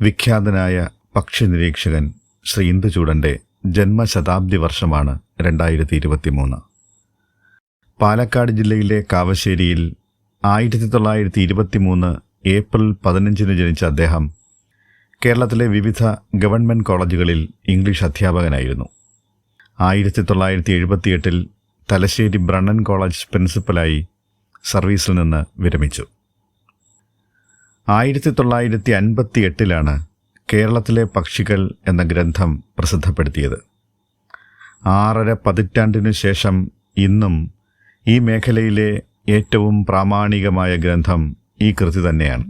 വിഖ്യാതനായ പക്ഷി നിരീക്ഷകൻ ശ്രീ ഇന്ദുചൂടന്റെ ജന്മശതാബ്ദി വർഷമാണ് രണ്ടായിരത്തി ഇരുപത്തിമൂന്ന് പാലക്കാട് ജില്ലയിലെ കാവശ്ശേരിയിൽ ആയിരത്തി തൊള്ളായിരത്തി ഇരുപത്തിമൂന്ന് ഏപ്രിൽ പതിനഞ്ചിന് ജനിച്ച അദ്ദേഹം കേരളത്തിലെ വിവിധ ഗവൺമെന്റ് കോളേജുകളിൽ ഇംഗ്ലീഷ് അധ്യാപകനായിരുന്നു. ആയിരത്തി തൊള്ളായിരത്തി എഴുപത്തിയെട്ടിൽ തലശ്ശേരി ബ്രണ്ണൻ കോളേജ് പ്രിൻസിപ്പലായി സർവീസിൽ നിന്ന് വിരമിച്ചു. ആയിരത്തി തൊള്ളായിരത്തി അൻപത്തി എട്ടിലാണ് കേരളത്തിലെ പക്ഷികൾ എന്ന ഗ്രന്ഥം പ്രസിദ്ധപ്പെടുത്തിയത്. ആറര പതിറ്റാണ്ടിനു ശേഷം ഇന്നും ഈ മേഖലയിലെ ഏറ്റവും പ്രാമാണികമായ ഗ്രന്ഥം ഈ കൃതി തന്നെയാണ്.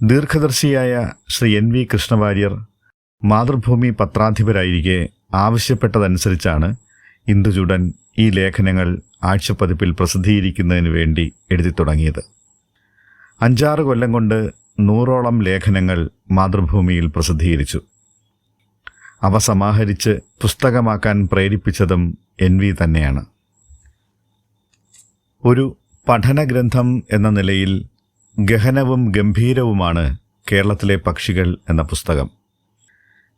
ദീർഘദർശിയായ ശ്രീ എൻ വി കൃഷ്ണവാര്യർ മാതൃഭൂമി പത്രാധിപരായിരിക്കെ ആവശ്യപ്പെട്ടതനുസരിച്ചാണ് ഇന്ദുചുടൻ ഈ ലേഖനങ്ങൾ ആഴ്ചപ്പതിപ്പിൽ പ്രസിദ്ധീകരിക്കുന്നതിന് വേണ്ടി എഴുതി തുടങ്ങിയത് അഞ്ചാറ് കൊല്ലം കൊണ്ട് നൂറോളം ലേഖനങ്ങൾ മാതൃഭൂമിയിൽ പ്രസിദ്ധീകരിച്ചു. അവ സമാഹരിച്ച് പുസ്തകമാക്കാൻ പ്രേരിപ്പിച്ചതും എൻ വി തന്നെയാണ്. ഒരു പഠനഗ്രന്ഥം എന്ന നിലയിൽ ഗഹനവും ഗംഭീരവുമാണ് കേരളത്തിലെ പക്ഷികൾ എന്ന പുസ്തകം.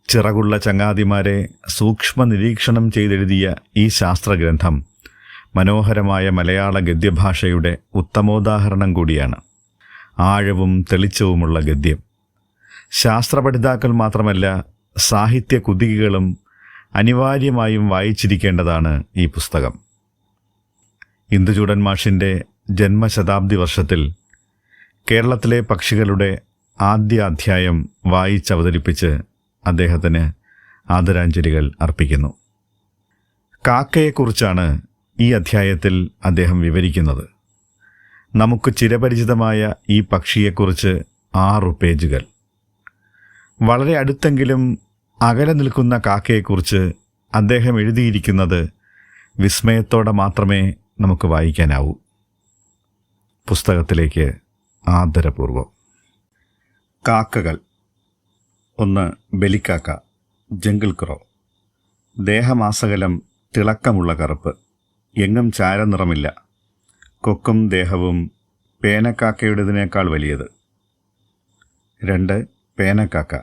ചിറകുള്ള ചങ്ങാതിമാരെ സൂക്ഷ്മ നിരീക്ഷണം ചെയ്തെഴുതിയ ഈ ശാസ്ത്രഗ്രന്ഥം മനോഹരമായ മലയാള ഗദ്യഭാഷയുടെ ഉത്തമോദാഹരണം കൂടിയാണ്. ആഴവും തെളിച്ചവുമുള്ള ഗദ്യം. ശാസ്ത്ര പഠിതാക്കൾ മാത്രമല്ല സാഹിത്യ കുതികികളും അനിവാര്യമായും വായിച്ചിരിക്കേണ്ടതാണ് ഈ പുസ്തകം. ഇന്ദുചൂടൻ മാഷിന്റെ ജന്മശതാബ്ദി വർഷത്തിൽ കേരളത്തിലെ പക്ഷികളുടെ ആദ്യ അധ്യായം വായിച്ചവതരിപ്പിച്ച് അദ്ദേഹത്തിന് ആദരാഞ്ജലികൾ അർപ്പിക്കുന്നു. കാക്കയെക്കുറിച്ചാണ് ഈ അധ്യായത്തിൽ അദ്ദേഹം വിവരിക്കുന്നത്. നമുക്ക് ചിരപരിചിതമായ ഈ പക്ഷിയെക്കുറിച്ച് ആറു പേജുകൾ. വളരെ അടുത്തെങ്കിലും അകലെ നിൽക്കുന്ന കാക്കയെക്കുറിച്ച് അദ്ദേഹം എഴുതിയിരിക്കുന്നത് വിസ്മയത്തോടെ മാത്രമേ നമുക്ക് വായിക്കാനാവൂ. പുസ്തകത്തിലേക്ക് ആദരപൂർവം. കാക്കകൾ. ഒന്ന് ബലിക്കാക്ക. ജംഗിൾ ക്രോ. ദേഹമാസകലം തിളക്കമുള്ള കറുപ്പ്. എങ്ങും ചാരനിറമില്ല. കൊക്കും ദേഹവും പേനക്കാക്കയുടേതിനേക്കാൾ വലിയത്. രണ്ട് പേനക്കാക്ക.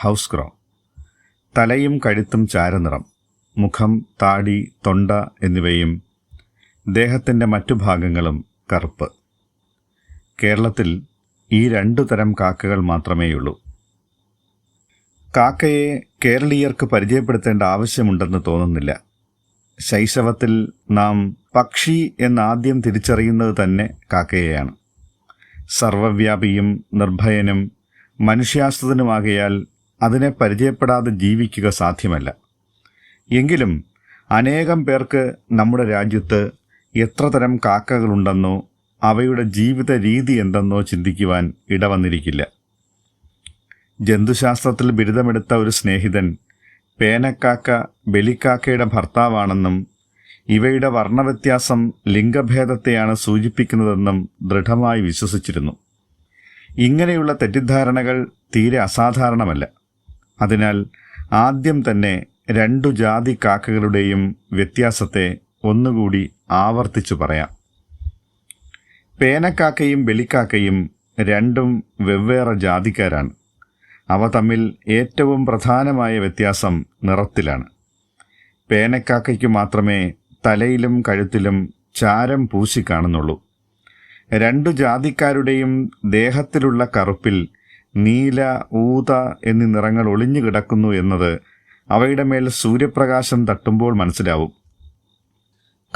ഹൗസ് ക്രോ. തലയും കഴുത്തും ചാരനിറം മുഖം താടി തൊണ്ട എന്നിവയും ദേഹത്തിന്റെ മറ്റു ഭാഗങ്ങളും കറുപ്പ്. കേരളത്തിൽ ഈ രണ്ടു തരം കാക്കകൾ മാത്രമേയുള്ളൂ. കാക്കയെ കേരളീയർക്ക് പരിചയപ്പെടുത്തേണ്ട ആവശ്യമുണ്ടെന്ന് തോന്നുന്നില്ല. ശൈശവത്തിൽ നാം പക്ഷി എന്നാദ്യം തിരിച്ചറിയുന്നത് തന്നെ കാക്കയെയാണ്. സർവവ്യാപിയും നിർഭയനും മനുഷ്യാസ്ത്രതനുമാകയാൽ അതിനെ പരിചയപ്പെടാതെ ജീവിക്കുക സാധ്യമല്ല. എങ്കിലും അനേകം പേർക്ക് നമ്മുടെ രാജ്യത്ത് എത്ര തരം കാക്കകളുണ്ടെന്നോ അവയുടെ ജീവിത രീതി എന്തെന്നോ ചിന്തിക്കുവാൻ ഇടവന്നിരിക്കില്ല. ജന്തുശാസ്ത്രത്തിൽ ബിരുദമെടുത്ത ഒരു സ്നേഹിതൻ പേനക്കാക്ക ബലിക്കാക്കയുടെ ഭർത്താവാണെന്നും ഇവയുടെ വർണവ്യത്യാസം ലിംഗഭേദത്തെയാണ് സൂചിപ്പിക്കുന്നതെന്നും ദൃഢമായി വിശ്വസിച്ചിരുന്നു. ഇങ്ങനെയുള്ള തെറ്റിദ്ധാരണകൾ തീരെ അസാധാരണമല്ല. അതിനാൽ ആദ്യം തന്നെ രണ്ടു ജാതി കാക്കകളുടെയും വ്യത്യാസത്തെ ഒന്നുകൂടി ആവർത്തിച്ചു പറയാം. പേനക്കാക്കയും ബലിക്കാക്കയും രണ്ടും വെവ്വേറെ ജാതിക്കാരാണ്. അവ തമ്മിൽ ഏറ്റവും പ്രധാനമായ വ്യത്യാസം നിറത്തിലാണ്. പേനക്കാക്കയ്ക്ക് മാത്രമേ തലയിലും കഴുത്തിലും ചാരം പൂശി കാണുന്നുള്ളൂ. രണ്ടു ജാതിക്കാരുടെയും ദേഹത്തിലുള്ള കറുപ്പിൽ നീല ഊത എന്നീ നിറങ്ങൾ ഒളിഞ്ഞു കിടക്കുന്നു എന്നത് അവയുടെ മേൽ സൂര്യപ്രകാശം തട്ടുമ്പോൾ മനസ്സിലാവും.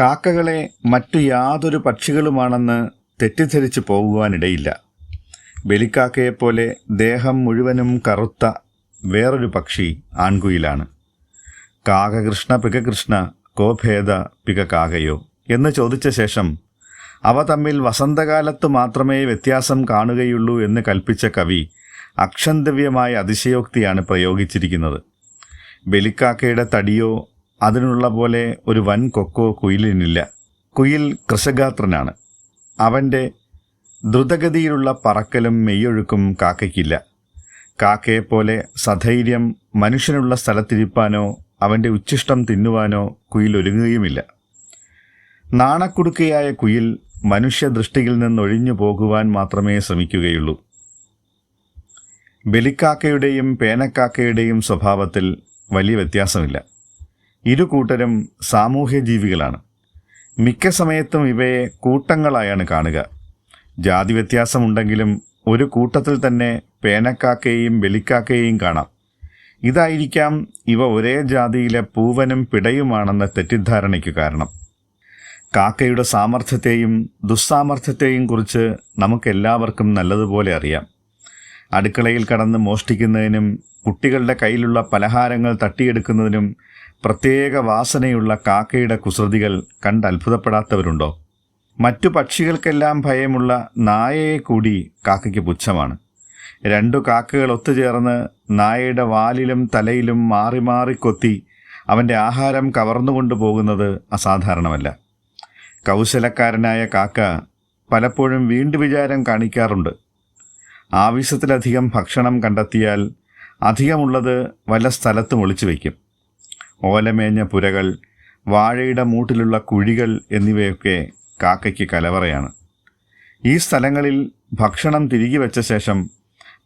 കാക്കകളെ മറ്റു യാതൊരു പക്ഷികളുമാണെന്ന് തെറ്റിദ്ധരിച്ചു പോകുവാനിടയില്ല. ബലിക്കാക്കയെപ്പോലെ ദേഹം മുഴുവനും കറുത്ത വേറൊരു പക്ഷി ആൺകുയിലാണ്. കാകകൃഷ്ണ പികകൃഷ്ണ കോഭേദ പിക കാകയോ എന്ന് ചോദിച്ച ശേഷം അവ തമ്മിൽ വസന്തകാലത്ത് മാത്രമേ വ്യത്യാസം കാണുകയുള്ളൂ എന്ന് കൽപ്പിച്ച കവി അക്ഷന്തവ്യമായ അതിശയോക്തിയാണ് പ്രയോഗിച്ചിരിക്കുന്നത്. ബലിക്കാക്കയുടെ തടിയോ അതിനുള്ള പോലെ ഒരു വൻ കൊക്കോ കുയിലിനില്ല. കുയിൽ കൃഷഗാത്രനാണ്. അവന്റെ ദ്രുതഗതിയിലുള്ള പറക്കലും മെയ്യൊഴുക്കും കാക്കയ്ക്കില്ല. കാക്കയെപ്പോലെ സധൈര്യം മനുഷ്യനുള്ള സ്ഥലത്തിരിപ്പാനോ അവന്റെ ഉച്ഛിഷ്ടം തിന്നുവാനോ കുയിലൊരുങ്ങുകയുമില്ല നാണക്കുടുക്കയായ കുയിൽ മനുഷ്യദൃഷ്ടിയിൽ നിന്നൊഴിഞ്ഞു പോകുവാൻ മാത്രമേ ശ്രമിക്കുകയുള്ളൂ. ബലിക്കാക്കയുടെയും പേനക്കാക്കയുടെയും സ്വഭാവത്തിൽ വലിയ വ്യത്യാസമില്ല. ഇരു കൂട്ടരും സാമൂഹ്യ ജീവികളാണ് മിക്ക സമയത്തും ഇവയെ കൂട്ടങ്ങളായാണ് കാണുക. ജാതി വ്യത്യാസമുണ്ടെങ്കിലും ഒരു കൂട്ടത്തിൽ തന്നെ പേനക്കാക്കയെയും ബലിക്കാക്കയെയും കാണാം. ഇതായിരിക്കാം ഇവ ഒരേ ജാതിയിലെ പൂവനും പിടയുമാണെന്ന തെറ്റിദ്ധാരണയ്ക്ക് കാരണം. കാക്കയുടെ സാമർഥ്യത്തെയും ദുസ്സാമർഥ്യത്തെയും കുറിച്ച് നമുക്കെല്ലാവർക്കും നല്ലതുപോലെ അറിയാം. അടുക്കളയിൽ കടന്ന് മോഷ്ടിക്കുന്നതിനും കുട്ടികളുടെ കയ്യിലുള്ള പലഹാരങ്ങൾ തട്ടിയെടുക്കുന്നതിനും പ്രത്യേക വാസനയുള്ള കാക്കയുടെ കുസൃതികൾ കണ്ട് അത്ഭുതപ്പെടാത്തവരുണ്ടോ? മറ്റു പക്ഷികൾക്കെല്ലാം ഭയമുള്ള നായയെ കൂടി കാക്കയ്ക്ക് പുച്ഛമാണ്. രണ്ടു കാക്കകൾ ഒത്തുചേർന്ന് നായയുടെ വാലിലും തലയിലും മാറി മാറി കൊത്തി അവന്റെ ആഹാരം കവർന്നുകൊണ്ട് പോകുന്നത് അസാധാരണമല്ല. കൗശലക്കാരനായ കാക്ക പലപ്പോഴും വീണ്ടു വിചാരം കാണിക്കാറുണ്ട്. ആവശ്യത്തിലധികം ഭക്ഷണം കണ്ടെത്തിയാൽ അധികമുള്ളത് വല്ല സ്ഥലത്തും ഒളിച്ചു വയ്ക്കും. ഓലമേഞ്ഞ പുരകൾ വാഴയുടെ മൂട്ടിലുള്ള കുഴികൾ എന്നിവയൊക്കെ കാക്കയ്ക്ക് കലവറയാണ്. ഈ സ്ഥലങ്ങളിൽ ഭക്ഷണം തിരികെ വെച്ച ശേഷം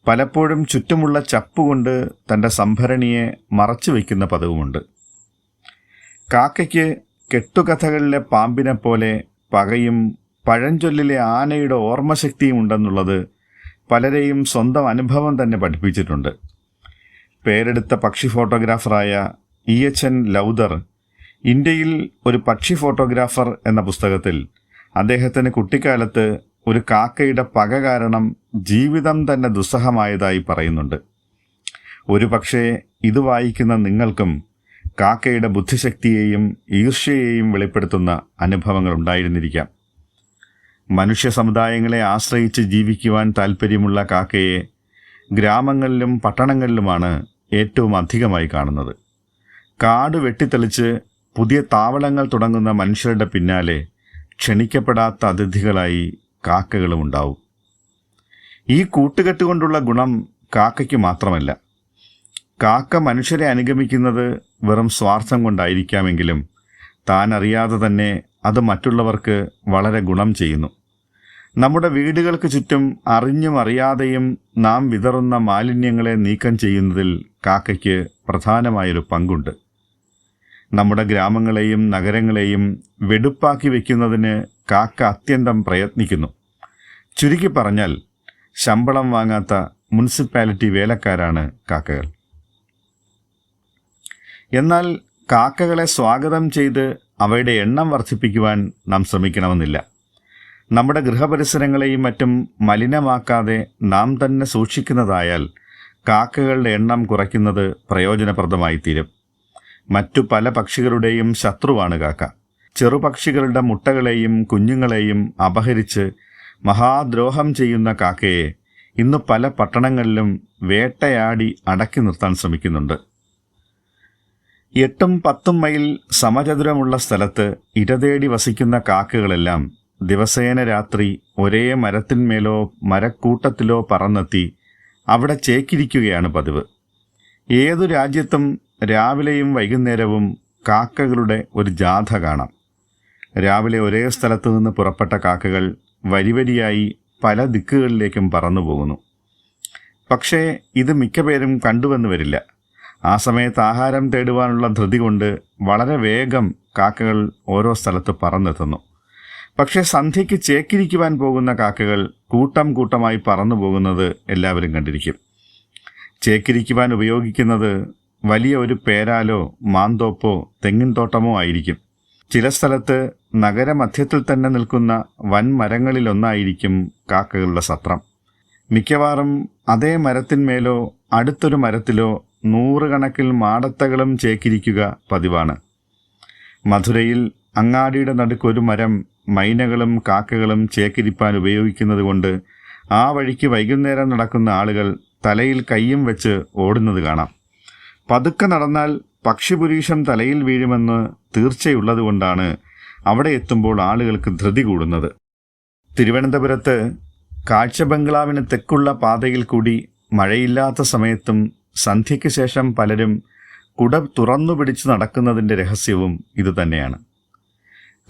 പലപ്പോഴും ചുറ്റുമുള്ള ചപ്പുകൊണ്ട് തന്റെ സംഭരണിയെ മറച്ചു വയ്ക്കുന്ന പതിവുമുണ്ട്. കാക്കയ്ക്ക് കെട്ടുകഥകളിലെ പാമ്പിനെ പോലെ പകയും പഴഞ്ചൊല്ലിലെ ആനയുടെ ഓർമ്മശക്തിയും ഉണ്ടെന്നുള്ളത് പലരെയും സ്വന്തം അനുഭവം തന്നെ പഠിപ്പിച്ചിട്ടുണ്ട്. പേരെടുത്ത പക്ഷി ഫോട്ടോഗ്രാഫറായ ഇ എച്ച് എൻ ലൗദർ ഇന്ത്യയിൽ ഒരു പക്ഷി ഫോട്ടോഗ്രാഫർ എന്ന പുസ്തകത്തിൽ അദ്ദേഹത്തിന് കുട്ടിക്കാലത്ത് ഒരു കാക്കയുടെ പക കാരണം ജീവിതം തന്നെ ദുസ്സഹമായതായി പറയുന്നുണ്ട്. ഒരു പക്ഷേ ഇത് വായിക്കുന്ന നിങ്ങൾക്കും കാക്കയുടെ ബുദ്ധിശക്തിയെയും ഈർഷ്യയെയും വെളിപ്പെടുത്തുന്ന അനുഭവങ്ങൾ ഉണ്ടായിരുന്നിരിക്കാം. മനുഷ്യ സമുദായങ്ങളെ ആശ്രയിച്ച് ജീവിക്കുവാൻ താൽപ്പര്യമുള്ള കാക്കയെ ഗ്രാമങ്ങളിലും പട്ടണങ്ങളിലുമാണ് ഏറ്റവും അധികമായി കാണുന്നത്. കാട് വെട്ടിത്തെളിച്ച് പുതിയ താവളങ്ങൾ തുടങ്ങുന്ന മനുഷ്യരുടെ പിന്നാലെ ക്ഷണിക്കപ്പെടാത്ത അതിഥികളായി കാക്കകളും ഉണ്ടാവും. ഈ കൂട്ടുകെട്ടുകൊണ്ടുള്ള ഗുണം കാക്കയ്ക്ക് മാത്രമല്ല. കാക്ക മനുഷ്യരെ അനുഗമിക്കുന്നത് വെറും സ്വാർത്ഥം കൊണ്ടായിരിക്കാമെങ്കിലും താൻ അറിയാതെ തന്നെ അത് മറ്റുള്ളവർക്ക് വളരെ ഗുണം ചെയ്യുന്നു. നമ്മുടെ വീടുകൾക്ക് ചുറ്റും അറിഞ്ഞും അറിയാതെയും നാം വിതറുന്ന മാലിന്യങ്ങളെ നീക്കം ചെയ്യുന്നതിൽ കാക്കയ്ക്ക് പ്രധാനമായൊരു പങ്കുണ്ട്. നമ്മുടെ ഗ്രാമങ്ങളെയും നഗരങ്ങളെയും വെടുപ്പാക്കി വയ്ക്കുന്നതിന് കാക്ക അത്യന്തം പ്രയത്നിക്കുന്നു. ചുരുക്കി പറഞ്ഞാൽ ശമ്പളം വാങ്ങാത്ത മുനിസിപ്പാലിറ്റി വേലക്കാരാണ് കാക്കകൾ. എന്നാൽ കാക്കകളെ സ്വാഗതം ചെയ്ത് അവയുടെ എണ്ണം വർദ്ധിപ്പിക്കുവാൻ നാം ശ്രമിക്കണമെന്നില്ല. നമ്മുടെ ഗൃഹപരിസരങ്ങളെയും മറ്റും മലിനമാക്കാതെ നാം തന്നെ സൂക്ഷിക്കുന്നതായാൽ കാക്കകളുടെ എണ്ണം കുറയ്ക്കുന്നത് പ്രയോജനപ്രദമായി തീരും മറ്റു പല പക്ഷികളുടെയും ശത്രുവാണ് കാക്ക. ചെറുപക്ഷികളുടെ മുട്ടകളെയും കുഞ്ഞുങ്ങളെയും അപഹരിച്ച് മഹാദ്രോഹം ചെയ്യുന്ന കാക്കയെ ഇന്ന് പല പട്ടണങ്ങളിലും വേട്ടയാടി അടക്കി നിർത്താൻ ശ്രമിക്കുന്നുണ്ട്. എട്ടും പത്തും മൈൽ സമചതുരമുള്ള സ്ഥലത്ത് ഇരതേടി വസിക്കുന്ന കാക്കകളെല്ലാം ദിവസേന രാത്രി ഒരേ മരത്തിന്മേലോ മരക്കൂട്ടത്തിലോ പറന്നെത്തി അവിടെ ചേക്കിരിക്കുകയാണ് പതിവ്. ഏതു രാജ്യത്തും രാവിലെയും വൈകുന്നേരവും കാക്കകളുടെ ഒരു ജാഥ കാണാം. രാവിലെ ഒരേ സ്ഥലത്തു നിന്ന് പുറപ്പെട്ട കാക്കകൾ വരിവരിയായി പല ദിക്കുകളിലേക്കും പറന്നു പോകുന്നു. പക്ഷേ ഇത് മിക്ക പേരും കണ്ടുവെന്ന് വരില്ല. ആ സമയത്ത് ആഹാരം തേടുവാനുള്ള ധൃതി കൊണ്ട് വളരെ വേഗം കാക്കകൾ ഓരോ സ്ഥലത്ത് പറന്നെത്തുന്നു. പക്ഷേ സന്ധ്യയ്ക്ക് ചേക്കിരിക്കുവാൻ പോകുന്ന കാക്കകൾ കൂട്ടം കൂട്ടമായി പറന്നു പോകുന്നത് എല്ലാവരും കണ്ടിരിക്കും. ചേക്കിരിക്കുവാൻ ഉപയോഗിക്കുന്നത് വലിയ ഒരു പേരാലോ മാന്തോപ്പോ തെങ്ങിൻ തോട്ടമോ ആയിരിക്കും. ചില സ്ഥലത്ത് നഗരമധ്യത്തിൽ തന്നെ നിൽക്കുന്ന വൻ മരങ്ങളിലൊന്നായിരിക്കും കാക്കകളുടെ സത്രം. മിക്കവാറും അതേ മരത്തിന്മേലോ അടുത്തൊരു മരത്തിലോ നൂറുകണക്കിൽ മാടത്തകളും ചേക്കിരിക്കുക പതിവാണ്. മധുരയിൽ അങ്ങാടിയുടെ നടുക്കൊരു മരം മൈനകളും കാക്കകളും ചേക്കിരിപ്പാൻ ഉപയോഗിക്കുന്നത് കൊണ്ട് ആ വഴിക്ക് വൈകുന്നേരം നടക്കുന്ന ആളുകൾ തലയിൽ കയ്യും വെച്ച് ഓടുന്നത് കാണാം. പതുക്കെ നടന്നാൽ പക്ഷിപുരീഷം തലയിൽ വീഴുമെന്ന് തീർച്ചയുള്ളതുകൊണ്ടാണ് അവിടെ എത്തുമ്പോൾ ആളുകൾക്ക് ധൃതി കൂടുന്നത്. തിരുവനന്തപുരത്ത് കാഴ്ച ബംഗ്ലാവിന് തെക്കുള്ള പാതയിൽ കൂടി മഴയില്ലാത്ത സമയത്തും സന്ധ്യയ്ക്ക് ശേഷം പലരും കുട തുറന്നു പിടിച്ച് നടക്കുന്നതിന്റെ രഹസ്യവും ഇതുതന്നെയാണ്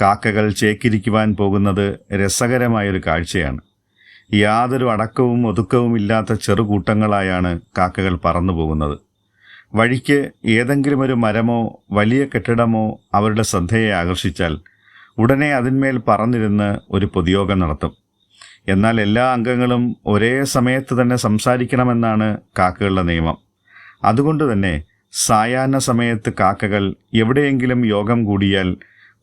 കാക്കകൾ ചേക്കിരിക്കുവാൻ പോകുന്നത് രസകരമായൊരു കാഴ്ചയാണ്. യാതൊരു അടക്കവും ഒതുക്കവും ഇല്ലാത്ത ചെറുകൂട്ടങ്ങളായാണ് കാക്കകൾ പറന്നു പോകുന്നത് വഴിക്ക് ഏതെങ്കിലും ഒരു മരമോ വലിയ കെട്ടിടമോ അവരുടെ ശ്രദ്ധയെ ആകർഷിച്ചാൽ ഉടനെ അതിന്മേൽ പറന്നിരുന്ന് ഒരു പൊതുയോഗം നടത്തും. എന്നാൽ എല്ലാ അംഗങ്ങളും ഒരേ സമയത്ത് തന്നെ സംസാരിക്കണമെന്നാണ് കാക്കകളുടെ നിയമം. അതുകൊണ്ട് തന്നെ സായാഹ്ന സമയത്ത് കാക്കകൾ എവിടെയെങ്കിലും യോഗം കൂടിയാൽ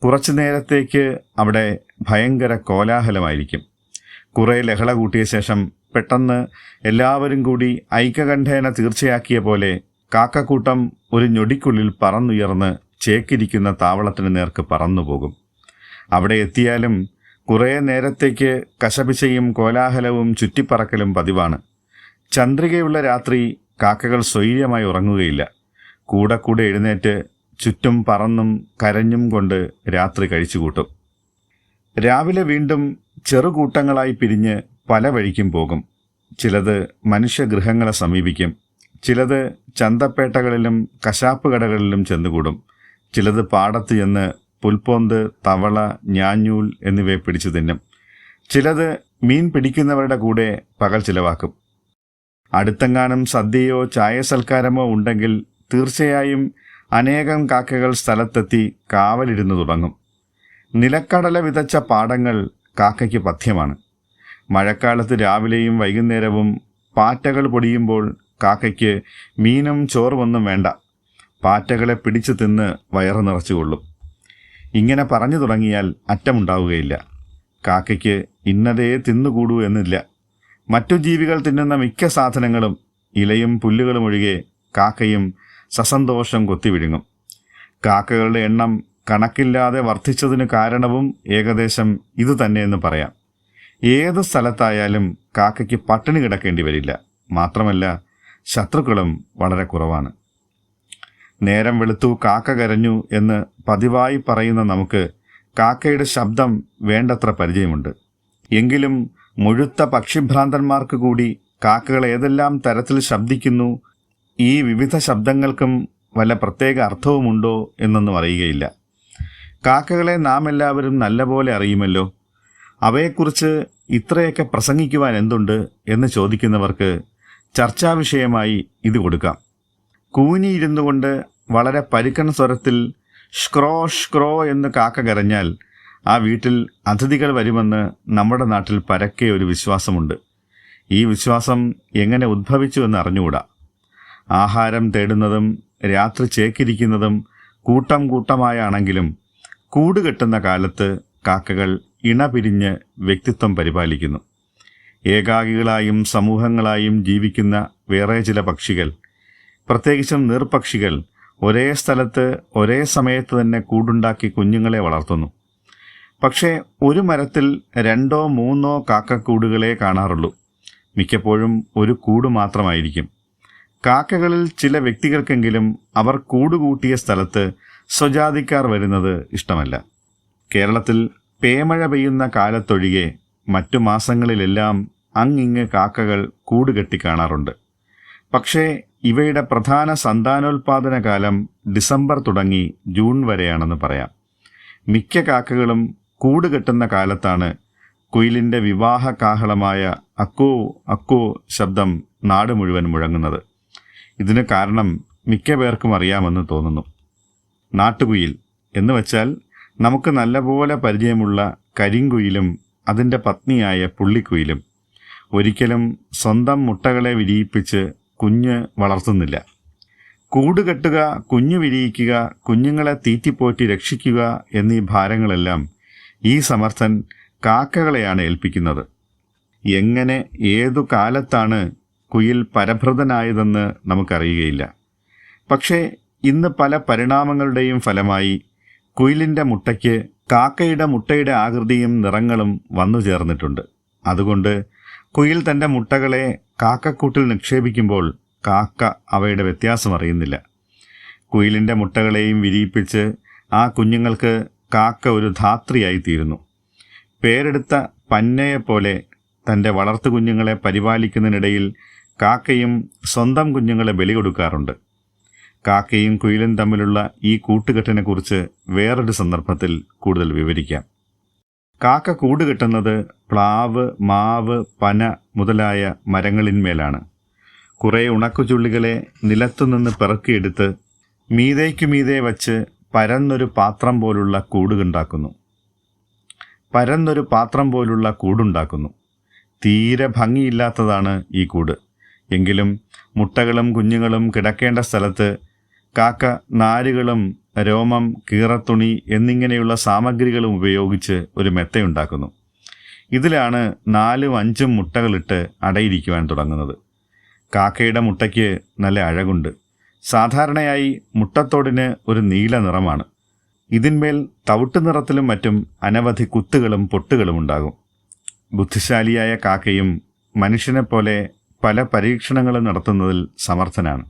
കുറച്ചു നേരത്തേക്ക് അവിടെ ഭയങ്കര കോലാഹലമായിരിക്കും. കുറേ ലഹള കൂട്ടിയ ശേഷം പെട്ടെന്ന് എല്ലാവരും കൂടി ഐക്യകണ്ഠേന തീർച്ചയാക്കിയ പോലെ കാക്കക്കൂട്ടം ഒരു ഞൊടിക്കുള്ളിൽ പറന്നുയർന്ന് ചേക്കിരിക്കുന്ന താവളത്തിന് നേർക്ക് പറന്നുപോകും. അവിടെ എത്തിയാലും കുറേ നേരത്തേക്ക് കശപിശയും കോലാഹലവും ചുറ്റിപ്പറക്കലും പതിവാണ്. ചന്ദ്രികയുള്ള രാത്രി കാക്കകൾ സ്വൈര്യമായി ഉറങ്ങുകയില്ല. കൂടെ കൂടെ എഴുന്നേറ്റ് ചുറ്റും പറന്നും കരഞ്ഞും കൊണ്ട് രാത്രി കഴിച്ചുകൂട്ടും രാവിലെ വീണ്ടും ചെറുകൂട്ടങ്ങളായി പിരിഞ്ഞ് പല വഴിക്കും പോകും. ചിലത് മനുഷ്യഗൃഹങ്ങളെ സമീപിക്കും. ചിലത് ചന്തപ്പേട്ടകളിലും കശാപ്പ് കടകളിലും ചെന്നുകൂടും. ചിലത് പാടത്ത് ചെന്ന് പുൽപ്പോന്ത് തവള ഞാഞ്ഞൂൽ എന്നിവയെ പിടിച്ചു തിന്നും. ചിലത് മീൻ പിടിക്കുന്നവരുടെ കൂടെ പകൽ ചിലവാക്കും. അടുത്തെങ്ങാനും സദ്യയോ ചായ സൽക്കാരമോ ഉണ്ടെങ്കിൽ തീർച്ചയായും അനേകം കാക്കകൾ സ്ഥലത്തെത്തി കാവലിരുന്നു തുടങ്ങും. നിലക്കടല വിതച്ച പാടങ്ങൾ കാക്കയ്ക്ക് പഥ്യമാണ്. മഴക്കാലത്ത് രാവിലെയും വൈകുന്നേരവും പാറ്റകൾ പൊടിയുമ്പോൾ കാക്കയ്ക്ക് മീനും ചോറുമൊന്നും വേണ്ട. പാറ്റകളെ പിടിച്ചു തിന്ന് വയറ് നിറച്ചുകൊള്ളും. ഇങ്ങനെ പറഞ്ഞു തുടങ്ങിയാൽ അറ്റമുണ്ടാവുകയില്ല. കാക്കയ്ക്ക് ഇന്നതേ തിന്നുകൂടൂ എന്നില്ല. മറ്റു ജീവികൾ തിന്നുന്ന മിക്ക സാധനങ്ങളും ഇലയും പുല്ലുകളും ഒഴികെ കാക്കയും സസന്തോഷം കൊത്തിവിഴുങ്ങും കാക്കകളുടെ എണ്ണം കണക്കില്ലാതെ വർദ്ധിച്ചതിന് കാരണവും ഏകദേശം ഇതുതന്നെയെന്ന് പറയാം. ഏത് സ്ഥലത്തായാലും കാക്കയ്ക്ക് പട്ടിണി കിടക്കേണ്ടി വരില്ല. മാത്രമല്ല ശത്രുക്കളും വളരെ കുറവാണ്. നേരം വെളുത്തു കാക്ക കരഞ്ഞു എന്ന് പതിവായി പറയുന്ന നമുക്ക് കാക്കയുടെ ശബ്ദം വേണ്ടത്ര പരിചയമുണ്ട്. എങ്കിലും മുഴുത്ത പക്ഷിഭ്രാന്തന്മാർക്ക് കൂടി കാക്കകൾ ഏതെല്ലാം തരത്തിൽ ശബ്ദിക്കുന്നു ഈ വിവിധ ശബ്ദങ്ങൾക്കും വല്ല പ്രത്യേക അർത്ഥവുമുണ്ടോ എന്നൊന്നും അറിയുകയില്ല. കാക്കകളെ നാം എല്ലാവരും നല്ലപോലെ അറിയുമല്ലോ. അവയെക്കുറിച്ച് ഇത്രയൊക്കെ പ്രസംഗിക്കുവാൻ എന്തുണ്ട് എന്ന് ചോദിക്കുന്നവർക്ക് ചർച്ചാ വിഷയമായി ഇത് കൊടുക്കാം. കൂനിയിരുന്നു കൊണ്ട് വളരെ പരുക്കൻ സ്വരത്തിൽ ഷ്ക്രോ ഷ്ക്രോ എന്ന് കാക്ക കരഞ്ഞാൽ ആ വീട്ടിൽ അതിഥികൾ വരുമെന്ന് നമ്മുടെ നാട്ടിൽ പരക്കെ ഒരു വിശ്വാസമുണ്ട്. ഈ വിശ്വാസം എങ്ങനെ ഉദ്ഭവിച്ചു എന്ന് അറിഞ്ഞുകൂടാ. ആഹാരം തേടുന്നതും രാത്രി ചേക്കിരിക്കുന്നതും കൂട്ടം കൂട്ടമായാണെങ്കിലും കൂട് കെട്ടുന്ന കാലത്ത് കാക്കകൾ ഇണ പിരിഞ്ഞ് വ്യക്തിത്വം പരിപാലിക്കുന്നു. ഏകാകികളായും സമൂഹങ്ങളായും ജീവിക്കുന്ന വേറെ ചില പക്ഷികൾ. പ്രത്യേകിച്ചും നീർപക്ഷികൾ ഒരേ സ്ഥലത്ത് ഒരേ സമയത്ത് തന്നെ കൂടുണ്ടാക്കി കുഞ്ഞുങ്ങളെ വളർത്തുന്നു. പക്ഷേ ഒരു മരത്തിൽ രണ്ടോ മൂന്നോ കാക്കക്കൂടുകളെ കാണാറുള്ളൂ. മിക്കപ്പോഴും ഒരു കൂട് മാത്രമായിരിക്കും. കാക്കകളിൽ ചില വ്യക്തികൾക്കെങ്കിലും അവർ കൂടുകൂട്ടിയ സ്ഥലത്ത് സ്വജാതിക്കാർ വരുന്നത് ഇഷ്ടമല്ല. കേരളത്തിൽ പേമഴ പെയ്യുന്ന കാലത്തൊഴികെ മറ്റു മാസങ്ങളിലെല്ലാം അങ്ങിങ്ങ് കാക്കകൾ കൂടുകെട്ടി കാണാറുണ്ട് പക്ഷേ ഇവയുടെ പ്രധാന സന്താനോൽപാദന കാലം ഡിസംബർ തുടങ്ങി ജൂൺ വരെയാണെന്ന് പറയാം. മിക്ക കാക്കകളും കൂടുകെട്ടുന്ന കാലത്താണ് കുയിലിന്റെ വിവാഹ കാഹളമായ അക്കോ അക്കോ ശബ്ദം നാട് മുഴുവൻ മുഴങ്ങുന്നത്. ഇതിന് കാരണം മിക്ക പേർക്കും അറിയാമെന്ന് തോന്നുന്നു. നാട്ടുകുയിൽ എന്ന് വച്ചാൽ നമുക്ക് നല്ലപോലെ പരിചയമുള്ള കരിങ്കുയിലും അതിന്റെ പത്നിയായ പുള്ളിക്കുയിലും ഒരിക്കലും സ്വന്തം മുട്ടകളെ വിരിയിപ്പിച്ച് കുഞ്ഞ് വളർത്തുന്നില്ല. കൂട് കെട്ടുക കുഞ്ഞു വിരിയിക്കുക കുഞ്ഞുങ്ങളെ തീറ്റിപ്പോറ്റി രക്ഷിക്കുക എന്നീ ഭാരങ്ങളെല്ലാം ഈ സമർത്ഥൻ കാക്കകളെയാണ് ഏൽപ്പിക്കുന്നത്. എങ്ങനെ ഏതു കാലത്താണ് കുയിൽ പരഭൃതനായതെന്ന് നമുക്കറിയുകയില്ല. പക്ഷേ ഇന്ന് പല പരിണാമങ്ങളുടെയും ഫലമായി കുയിലിന്റെ മുട്ടയ്ക്ക് കാക്കയുടെ മുട്ടയുടെ ആകൃതിയും നിറങ്ങളും വന്നു ചേർന്നിട്ടുണ്ട്. അതുകൊണ്ട് കുയിൽ തന്റെ മുട്ടകളെ കാക്കക്കൂട്ടിൽ നിക്ഷേപിക്കുമ്പോൾ കാക്ക അവയുടെ വ്യത്യാസം അറിയുന്നില്ല. കുയിലിന്റെ മുട്ടകളെയും വിരിയിപ്പിച്ച് ആ കുഞ്ഞുങ്ങൾക്ക് കാക്ക ഒരു ധാത്രിയായി തീരുന്നു. പേരെടുത്ത പന്നയെപ്പോലെ തന്റെ വളർത്തു കുഞ്ഞുങ്ങളെ പരിപാലിക്കുന്നതിനിടയിൽ കാക്കയും സ്വന്തം കുഞ്ഞുങ്ങളെ ബലി കൊടുക്കാറുണ്ട്. കാക്കയും കുയിലും തമ്മിലുള്ള ഈ കൂട്ടുകെട്ടിനെക്കുറിച്ച് വേറൊരു സന്ദർഭത്തിൽ കൂടുതൽ വിവരിക്കാം. കാക്ക കൂട് കെട്ടുന്നത് പ്ലാവ് മാവ് പന മുതലായ മരങ്ങളിന്മേലാണ്. കുറേ ഉണക്കുചുള്ളികളെ നിലത്തുനിന്ന് പിറക്കിയെടുത്ത് മീതേക്കു മീതെ വച്ച് പരന്നൊരു പാത്രം പോലുള്ള കൂടുണ്ടാക്കുന്നു. പരന്നൊരു പാത്രം പോലുള്ള കൂടുണ്ടാക്കുന്നു. തീരെ ഭംഗിയില്ലാത്തതാണ് ഈ കൂട്. എങ്കിലും മുട്ടകളും കുഞ്ഞുങ്ങളും കിടക്കേണ്ട സ്ഥലത്ത് കാക്ക നാരുകളും രോമം കീറത്തുണി എന്നിങ്ങനെയുള്ള സാമഗ്രികളും ഉപയോഗിച്ച് ഒരു മെത്തയുണ്ടാക്കുന്നു ഇതിലാണ് നാലും അഞ്ചും മുട്ടകളിട്ട് അടയിരിക്കുവാൻ തുടങ്ങുന്നത്. കാക്കയുടെ മുട്ടയ്ക്ക് നല്ല അഴകുണ്ട്. സാധാരണയായി മുട്ടത്തോടിന് ഒരു നീല നിറമാണ്. ഇതിന്മേൽ തവിട്ട് നിറത്തിലും മറ്റും അനവധി കുത്തുകളും പൊട്ടുകളും ഉണ്ടാകും. ബുദ്ധിശാലിയായ കാക്കയും മനുഷ്യനെപ്പോലെ പല പരീക്ഷണങ്ങളും നടത്തുന്നതിൽ സമർത്ഥനാണ്.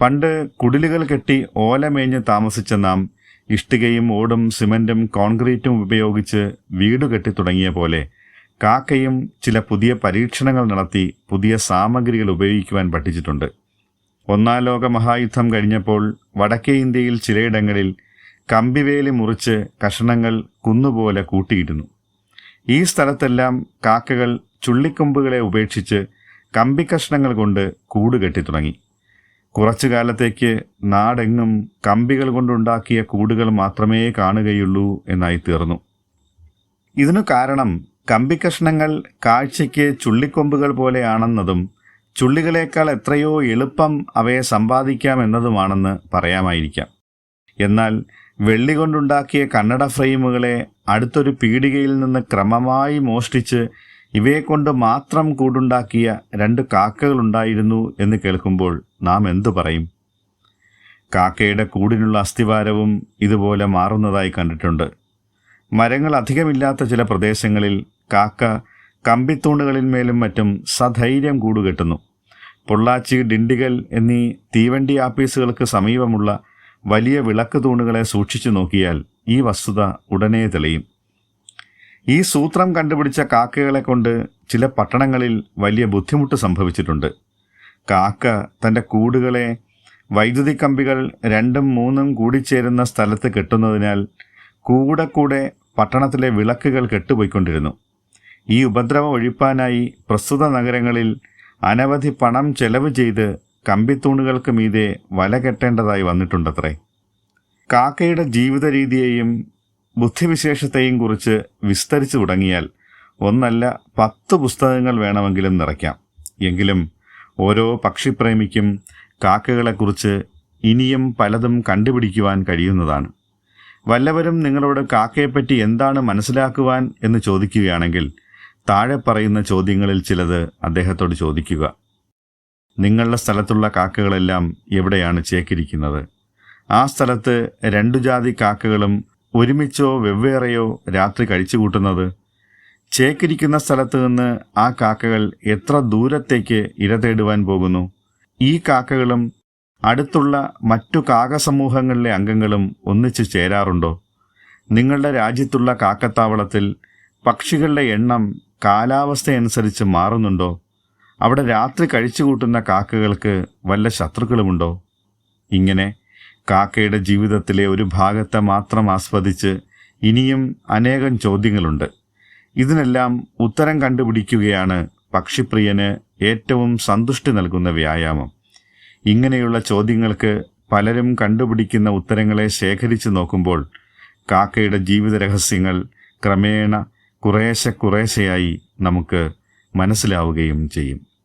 പണ്ട് കുടിലുകൾ കെട്ടി ഓലമേഞ്ഞ് താമസിച്ച നാം ഇഷ്ടികയും ഓടും സിമന്റും കോൺക്രീറ്റും ഉപയോഗിച്ച് വീട് കെട്ടി തുടങ്ങിയ പോലെ കാക്കയും ചില പുതിയ പരീക്ഷണങ്ങൾ നടത്തി പുതിയ സാമഗ്രികൾ ഉപയോഗിക്കുവാൻ പഠിച്ചിട്ടുണ്ട്. ഒന്നാം ലോക മഹായുദ്ധം കഴിഞ്ഞപ്പോൾ വടക്കേ ഇന്ത്യയിൽ ചിലയിടങ്ങളിൽ കമ്പിവേലി മുറിച്ച് കഷണങ്ങൾ കുന്നുപോലെ കൂട്ടിയിരുന്നു ഈ സ്ഥലത്തെല്ലാം കാക്കകൾ ചുള്ളിക്കൊമ്പുകളെ ഉപേക്ഷിച്ച് കമ്പിക്കഷ്ണങ്ങൾ കൊണ്ട് കൂട് കെട്ടി തുടങ്ങി. കുറച്ചു കാലത്തേക്ക് നാടെങ്ങും കമ്പികൾ കൊണ്ടുണ്ടാക്കിയ കൂടുകൾ മാത്രമേ കാണുകയുള്ളൂ എന്നായി തീർന്നു. ഇതിനു കാരണം കമ്പിക്കഷ്ണങ്ങൾ കാഴ്ചയ്ക്ക് ചുള്ളിക്കൊമ്പുകൾ പോലെയാണെന്നതും ചുള്ളികളേക്കാൾ എത്രയോ എളുപ്പം അവയെ സമ്പാദിക്കാം എന്നതുമാണെന്ന് പറയാമായിരിക്കാം. എന്നാൽ വെള്ളി കൊണ്ടുണ്ടാക്കിയ കണ്ണട ഫ്രെയിമുകളെ അടുത്തൊരു പീടികയിൽ നിന്ന് ക്രമമായി മോഷ്ടിച്ച് ഇവയെക്കൊണ്ട് മാത്രം കൂടുണ്ടാക്കിയ രണ്ട് കാക്കകളുണ്ടായിരുന്നു എന്ന് കേൾക്കുമ്പോൾ നാം എന്തു പറയും? കാക്കയുടെ കൂടിനുള്ള അസ്ഥിവാരവും ഇതുപോലെ മാറുന്നതായി കണ്ടിട്ടുണ്ട്. മരങ്ങൾ അധികമില്ലാത്ത ചില പ്രദേശങ്ങളിൽ കാക്ക കമ്പിത്തൂണുകളിന്മേലും മറ്റും സധൈര്യം കൂടുകെട്ടുന്നു പൊള്ളാച്ചി ഡിണ്ടിഗൽ എന്നീ തീവണ്ടി ആപ്പീസുകൾക്ക് സമീപമുള്ള വലിയ വിളക്ക് തൂണുകളെ സൂക്ഷിച്ചു നോക്കിയാൽ ഈ വസ്തുത ഉടനെ തെളിയും. ഈ സൂത്രം കണ്ടുപിടിച്ച കാക്കകളെ കൊണ്ട് ചില പട്ടണങ്ങളിൽ വലിയ ബുദ്ധിമുട്ട് സംഭവിച്ചിട്ടുണ്ട്. കാക്ക തന്റെ കൂടുകളെ വൈദ്യുതി കമ്പികൾ രണ്ടും മൂന്നും കൂടിച്ചേരുന്ന സ്ഥലത്ത് കെട്ടുന്നതിനാൽ കൂടെ കൂടെ പട്ടണത്തിലെ വിളക്കുകൾ കെട്ടുപോയിക്കൊണ്ടിരുന്നു. ഈ ഉപദ്രവം ഒഴിപ്പാനായി പ്രസ്തുത നഗരങ്ങളിൽ അനവധി പണം ചെലവ് ചെയ്ത് കമ്പിത്തൂണുകൾക്ക് മീതെ വല കെട്ടേണ്ടതായി വന്നിട്ടുണ്ടത്രേ. കാക്കയുടെ ജീവിത രീതിയെയും ബുദ്ധിവിശേഷത്തെയും കുറിച്ച് വിസ്തരിച്ചു തുടങ്ങിയാൽ ഒന്നല്ല പത്ത് പുസ്തകങ്ങൾ വേണമെങ്കിലും നിറയ്ക്കാം. എങ്കിലും ഓരോ പക്ഷിപ്രേമിക്കും കാക്കകളെക്കുറിച്ച് ഇനിയും പലതും കണ്ടുപിടിക്കുവാൻ കഴിയുന്നതാണ്. വല്ലവരും നിങ്ങളോട് കാക്കയെപ്പറ്റി എന്താണ് മനസ്സിലാക്കുവാൻ എന്ന് ചോദിക്കുകയാണെങ്കിൽ താഴെ പറയുന്ന ചോദ്യങ്ങളിൽ ചിലത് അദ്ദേഹത്തോട് ചോദിക്കുക. നിങ്ങളുടെ സ്ഥലത്തുള്ള കാക്കകളെല്ലാം എവിടെയാണ് ചേക്കിരിക്കുന്നത്? ആ സ്ഥലത്ത് രണ്ടു ജാതി കാക്കകളും ഒരുമിച്ചോ വെവ്വേറെയോ രാത്രി കഴിച്ചുകൂട്ടുന്നത് ചേക്കിരിക്കുന്ന സ്ഥലത്തു നിന്ന് ആ കാക്കകൾ എത്ര ദൂരത്തേക്ക് ഇര തേടുവാൻ പോകുന്നു? ഈ കാക്കകളും അടുത്തുള്ള മറ്റു കാകസമൂഹങ്ങളിലെ അംഗങ്ങളും ഒന്നിച്ചു ചേരാറുണ്ടോ? നിങ്ങളുടെ രാജ്യത്തുള്ള കാക്കത്താവളത്തിൽ പക്ഷികളുടെ എണ്ണം കാലാവസ്ഥയനുസരിച്ച് മാറുന്നുണ്ടോ? അവിടെ രാത്രി കഴിച്ചുകൂട്ടുന്ന കാക്കകൾക്ക് വല്ല ശത്രുക്കളുമുണ്ടോ? ഇങ്ങനെ കാക്കയുടെ ജീവിതത്തിലെ ഒരു ഭാഗത്തെ മാത്രം ആസ്വദിച്ച് ഇനിയും അനേകം ചോദ്യങ്ങളുണ്ട്. ഇതിനെല്ലാം ഉത്തരം കണ്ടുപിടിക്കുകയാണ് പക്ഷിപ്രിയന് ഏറ്റവും സന്തുഷ്ടി നൽകുന്ന വ്യായാമം. ഇങ്ങനെയുള്ള ചോദ്യങ്ങൾക്ക് പലരും കണ്ടുപിടിക്കുന്ന ഉത്തരങ്ങളെ ശേഖരിച്ചു നോക്കുമ്പോൾ കാക്കയുടെ ജീവിത രഹസ്യങ്ങൾ ക്രമേണ കുറേശ്ശെ കുറേശ്ശെയായി നമുക്ക് മനസ്സിലാവുകയും ചെയ്യും.